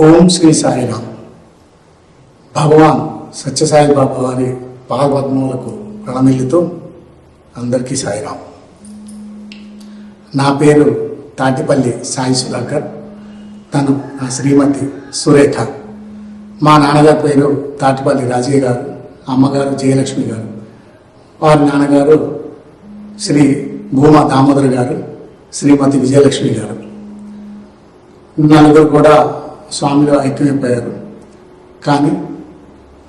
ఓం శ్రీ సాయిరామ్. భగవాన్ సత్యసాయి బాబా వారి పాదపద్మములకు ప్రణమిల్లుతూ అందరికీ సాయిరామ్. నా పేరు తాటిపల్లి సాయి సుధాకర్. తను నా శ్రీమతి సురేఖ. మా నాన్నగారి పేరు తాటిపల్లి రాజయ్య గారు అమ్మగారు జయలక్ష్మి గారు. వారి నాన్నగారు శ్రీ భూమా దామోదర్ గారు శ్రీమతి విజయలక్ష్మి గారు. నలుగురు కూడా స్వామిలో ఐక్యమైపోయారు. కానీ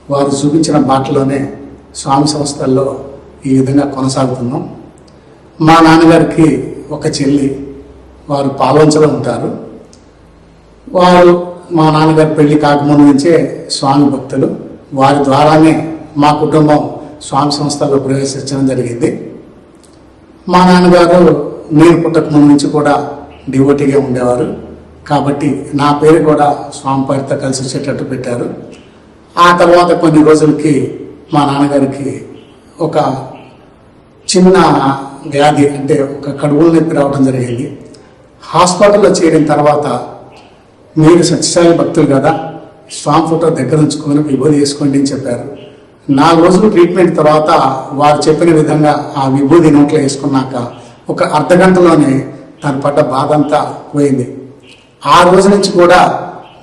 వారు చూపించిన బాటలోనే స్వామి సంస్థల్లో ఈ విధంగా కొనసాగుతున్నాం. మా నాన్నగారికి ఒక చెల్లి వారు పాల్వంచలో ఉంటారు. వారు మా నాన్నగారి పెళ్ళి కాకముందు నుంచే స్వామి భక్తులు. వారి ద్వారానే మా కుటుంబం స్వామి సంస్థల్లో ప్రవేశించడం జరిగింది. మా నాన్నగారు నేను పుట్టక ముందు నుంచి కూడా డివోటీగా ఉండేవారు. కాబట్టి నా పేరు కూడా స్వామి పేరుతో కలిసి వచ్చేటట్టు పెట్టారు. ఆ తర్వాత కొన్ని రోజులకి మా నాన్నగారికి ఒక చిన్న వ్యాధి అంటే ఒక కడుపుల నొప్పి రావడం జరిగింది. హాస్పిటల్లో చేరిన తర్వాత మీరు సత్యసాయి భక్తులు కదా స్వామి ఫోటో దగ్గర ఉంచుకొని విభూది వేసుకోండి అని చెప్పారు. నాలుగు రోజులు ట్రీట్మెంట్ తర్వాత వారు చెప్పిన విధంగా ఆ విభూది నోట్లో వేసుకున్నాక ఒక అర్ధ గంటలోనే తను పడ్డ బాధ అంతా పోయింది. ఆ రోజు నుంచి కూడా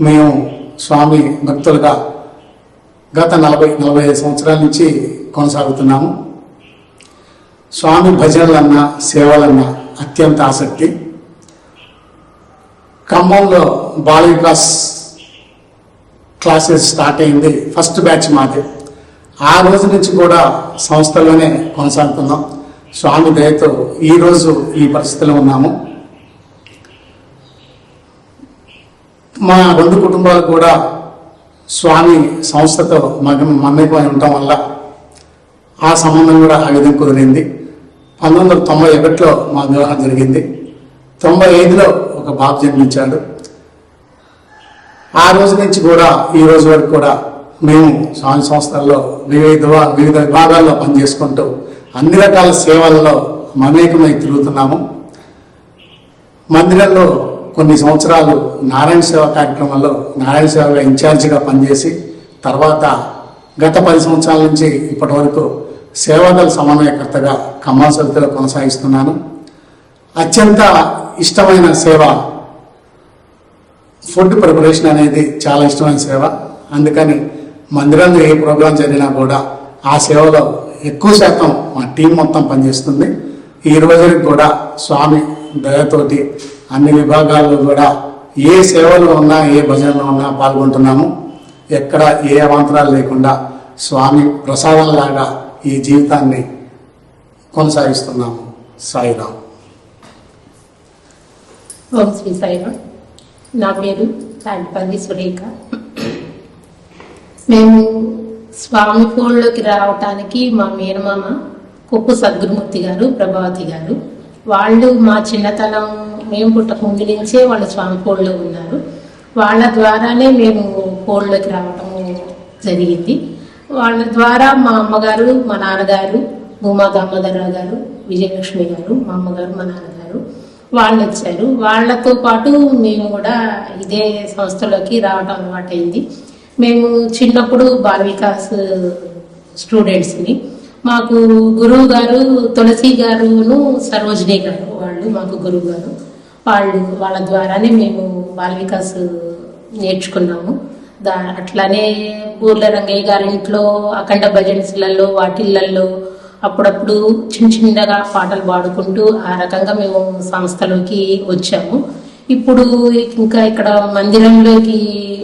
మేము స్వామి భక్తులుగా గత నలభై నలభై ఐదు సంవత్సరాల నుంచి కొనసాగుతున్నాము. స్వామి భజనలన్నా సేవలన్నా అత్యంత ఆసక్తి. ఖమ్మంలో బాల వికాస్ క్లాసెస్ స్టార్ట్ అయింది ఫస్ట్ బ్యాచ్ మాది. ఆ రోజు నుంచి కూడా సంస్థలోనే కొనసాగుతున్నాం. స్వామి దయతో ఈ రోజు ఈ పరిస్థితిలో ఉన్నాము. మా బంధు కుటుంబాలు కూడా స్వామి సంస్థతో మగ మమేకమై ఉండటం వల్ల ఆ సంబంధం కూడా ఆ విధంగా కుదిరింది. పంతొమ్మిది వందల తొంభై ఒకటిలో మా వివాహం జరిగింది. తొంభై ఐదులో ఒక బాబు జన్మించాడు. ఆ రోజు నుంచి కూడా ఈ రోజు వరకు కూడా మేము స్వామి సంస్థల్లో వివిధ వివిధ విభాగాల్లో పనిచేసుకుంటూ అన్ని రకాల సేవల్లో మమేకమై తిరుగుతున్నాము. మందిరంలో కొన్ని సంవత్సరాలు నారాయణ సేవ కార్యక్రమంలో నారాయణ సేవలో ఇన్ఛార్జిగా పనిచేసి తర్వాత గత పది సంవత్సరాల నుంచి ఇప్పటి వరకు సేవాదళ సమన్వయకర్తగా ఖమ్మం సమితిలో కొనసాగిస్తున్నాను. అత్యంత ఇష్టమైన సేవ ఫుడ్ ప్రిపరేషన్ అనేది చాలా ఇష్టమైన సేవ. అందుకని మందిరంలో ఏ ప్రోగ్రాం జరిగినా కూడా ఆ సేవలో ఎక్కువ శాతం మా టీం మొత్తం పనిచేస్తుంది. ఈ రోజుకి కూడా స్వామి దయతోటి అన్ని విభాగాల్లో కూడా ఏ సేవలో ఉన్నా ఏ భజనలో ఉన్నా పాల్గొంటున్నాము. ఎక్కడ ఏ అవాంతరాలు లేకుండా స్వామి ప్రసాదంలాగా ఈ జీవితాన్ని కొనసాగిస్తున్నాము. సాయిరాం ఓం శ్రీ సాయిరాం నా పేరు తాటిపల్లి సురేఖ. మేము స్వామి ఫోన్లోకి రావటానికి మా మేనమామ కుప్పు సద్గురుమూర్తి గారు ప్రభావతి గారు వాళ్ళు మా చిన్నతనం మేము పుట్టకముందు నుంచే వాళ్ళు స్వామి కోళ్ళు ఉన్నారు. వాళ్ళ ద్వారానే మేము కోళ్ళకి రావటం జరిగింది. వాళ్ళ ద్వారా మా అమ్మగారు మా నాన్నగారు భూమా దామోదరరావు గారు విజయలక్ష్మి గారు మా అమ్మగారు మా నాన్నగారు వాళ్ళు వచ్చారు. వాళ్ళతో పాటు మేము కూడా ఇదే సంస్థలోకి రావటం అలవాటైంది. మేము చిన్నప్పుడు బాల వికాస్ స్టూడెంట్స్ని మాకు గురువు గారు తులసి గారును సరోజిని గారు వాళ్ళు మాకు గురువు గారు వాళ్ళు వాళ్ళ ద్వారానే మేము బాల వికాస్ నేర్చుకున్నాము. దా అట్లానే ఊర్ల రంగయ్య గారి ఇంట్లో అఖండ భజన్స్లలో వాటిళ్ళల్లో అప్పుడప్పుడు చిన్న చిన్నగా పాటలు పాడుకుంటూ ఆ రకంగా మేము సంస్థలోకి వచ్చాము. ఇప్పుడు ఇంకా ఇక్కడ మందిరంలోకి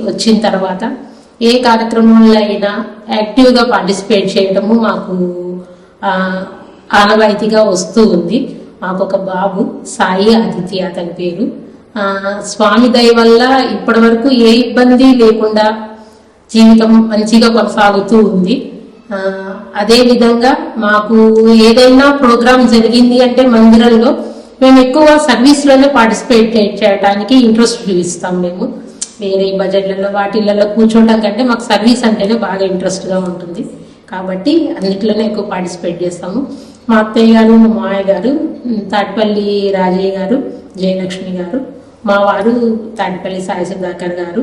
వచ్చిన తర్వాత ఏ కార్యక్రమంలో అయినా యాక్టివ్గా పార్టిసిపేట్ చేయడము మాకు ఆనవాయితీగా వస్తూ ఉంది. మాకు ఒక బాబు సాయి ఆదిత్య అతని పేరు. స్వామి దయ వల్ల ఇప్పటి వరకు ఏ ఇబ్బంది లేకుండా జీవితం మంచిగా కొనసాగుతూ ఉంది. అదే విధంగా మాకు ఏదైనా ప్రోగ్రామ్ జరిగింది అంటే మందిరంలో మేము ఎక్కువ సర్వీస్లోనే పార్టిసిపేట్ చేయడానికి ఇంట్రెస్ట్ చూపిస్తాం మేము. వేరే బడ్జెట్లలో వాటిలలో కూర్చోవడం కంటే మాకు సర్వీస్ అంటేనే బాగా ఇంట్రెస్ట్గా ఉంటుంది. కాబట్టి అన్నిట్లోనే ఎక్కువ పార్టిసిపేట్ చేస్తాము. మా అత్తయ్య గారు మా మామయ్య గారు తాటిపల్లి రాజయ్య గారు జయలక్ష్మి గారు మా వారు తాటిపల్లి సాయి సుధాకర్ గారు.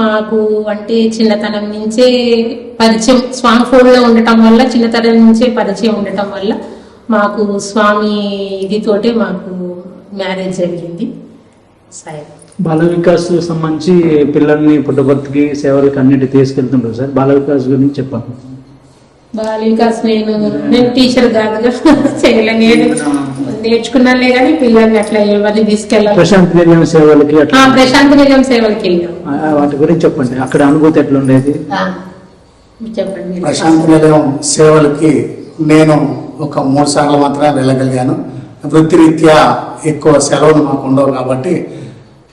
మాకు అంటే చిన్నతనం నుంచే పరిచయం స్వామి ఫోన్లో ఉండటం వల్ల చిన్నతనం నుంచే పరిచయం ఉండటం వల్ల మాకు స్వామి ఇదితోటే మాకు మ్యారేజ్ జరిగింది. బాల వికాస్ సంబంధించి పిల్లల్ని పుట్టబర్తికి సేవలకు అన్నిటి తీసుకెళ్తుంటారు సార్. బాల వికాస్ గురించి చెప్పండి. బాల వికాస్ నేను నేను టీచర్ కాదుగా. చేయలే నేను నేర్చుకున్నానులే కానీ పిల్లల్ని అట్లా ఎవరిని తీసుకెళ్ళాలి ప్రశాంత్ నిలయం సేవలకి ప్రశాంత్ నిలయం సేవలకి వెళ్ళాం. వాటి గురించి చెప్పండి. అక్కడ అనుభూతి ఎట్లా ఉండేది చెప్పండి. ప్రశాంత్ నిలయం సేవలకి నేను ఒక మూడు సార్లు మాత్రమే వెళ్ళగలిగాను. వృత్తిరీత్యా ఎక్కువ సెలవులు మాకు ఉండవు కాబట్టి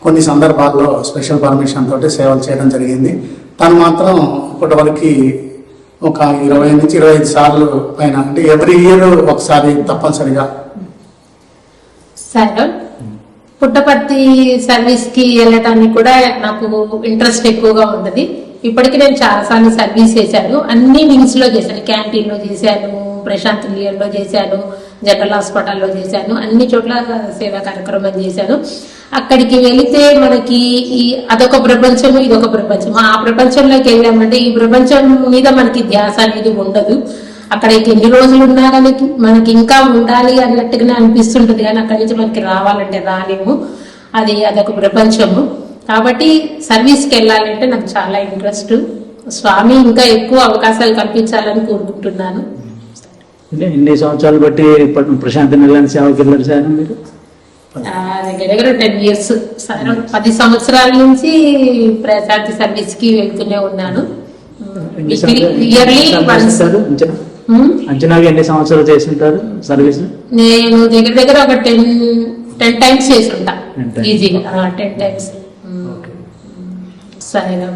కొన్ని సందర్భాల్లో స్పెషల్ పర్మిషన్ తోటి సేవలు చేయడం జరిగింది. తను మాత్రం ఇప్పటివరకు ఒక ఇరవై నుంచి ఇరవై ఐదు సార్లు పైన అంటే ఎవ్రీ ఇయర్ ఒకసారి తప్పనిసరిగా. సరే పుట్టపర్తి సర్వీస్కి వెళ్ళటానికి కూడా నాకు ఇంట్రెస్ట్ ఎక్కువగా ఉంటది. ఇప్పటికి నేను చాలా సార్లు సర్వీస్ చేశాను. అన్ని వింగ్స్లో చేశాను క్యాంటీన్లో చేశాను ప్రశాంత్ నిలయంలో చేశాను జనరల్ హాస్పిటల్లో చేశాను అన్ని చోట్ల సేవా కార్యక్రమం చేశాను. అక్కడికి వెళితే మనకి ఈ అదొక ప్రపంచం ఇదొక ప్రపంచం. ఆ ప్రపంచంలోకి వెళ్ళామంటే ఈ ప్రపంచం మీద మనకి ధ్యాస అనేది ఉండదు. అక్కడ ఎన్ని రోజులు ఉన్నా కానీ మనకి ఇంకా ఉండాలి అన్నట్టుగానే అనిపిస్తుంటుంది. కానీ అక్కడి నుంచి మనకి రావాలంటే రాలేము. అది అదొక ప్రపంచము. కాబట్టి సర్వీస్కి వెళ్ళాలంటే నాకు చాలా ఇంట్రెస్ట్. స్వామి ఇంకా ఎక్కువ అవకాశాలు కల్పించాలని కోరుకుంటున్నాను. అంటే ఇన్ని సంవత్సరాలు బట్టి ప్రశాంత్ నిలయం సేవకి వెళ్ళారు సార్ మీరు దగ్గర దగ్గర టెన్ ఇయర్స్ పది సంవత్సరాల నుంచి ప్రశాంతి సర్వీస్కి వెళ్తూనే ఉన్నాను. ఇయర్లీ? అంచనా? అంచనాగా ఎన్ని సంవత్సరాలు చేస్తుంటారు సర్వీస్ నేను దగ్గర దగ్గర ఒక టెన్ టెన్ టైమ్స్ చేసి ఉంటా 10 times. ఈజీగా టెన్ టైమ్స్ సరేనా?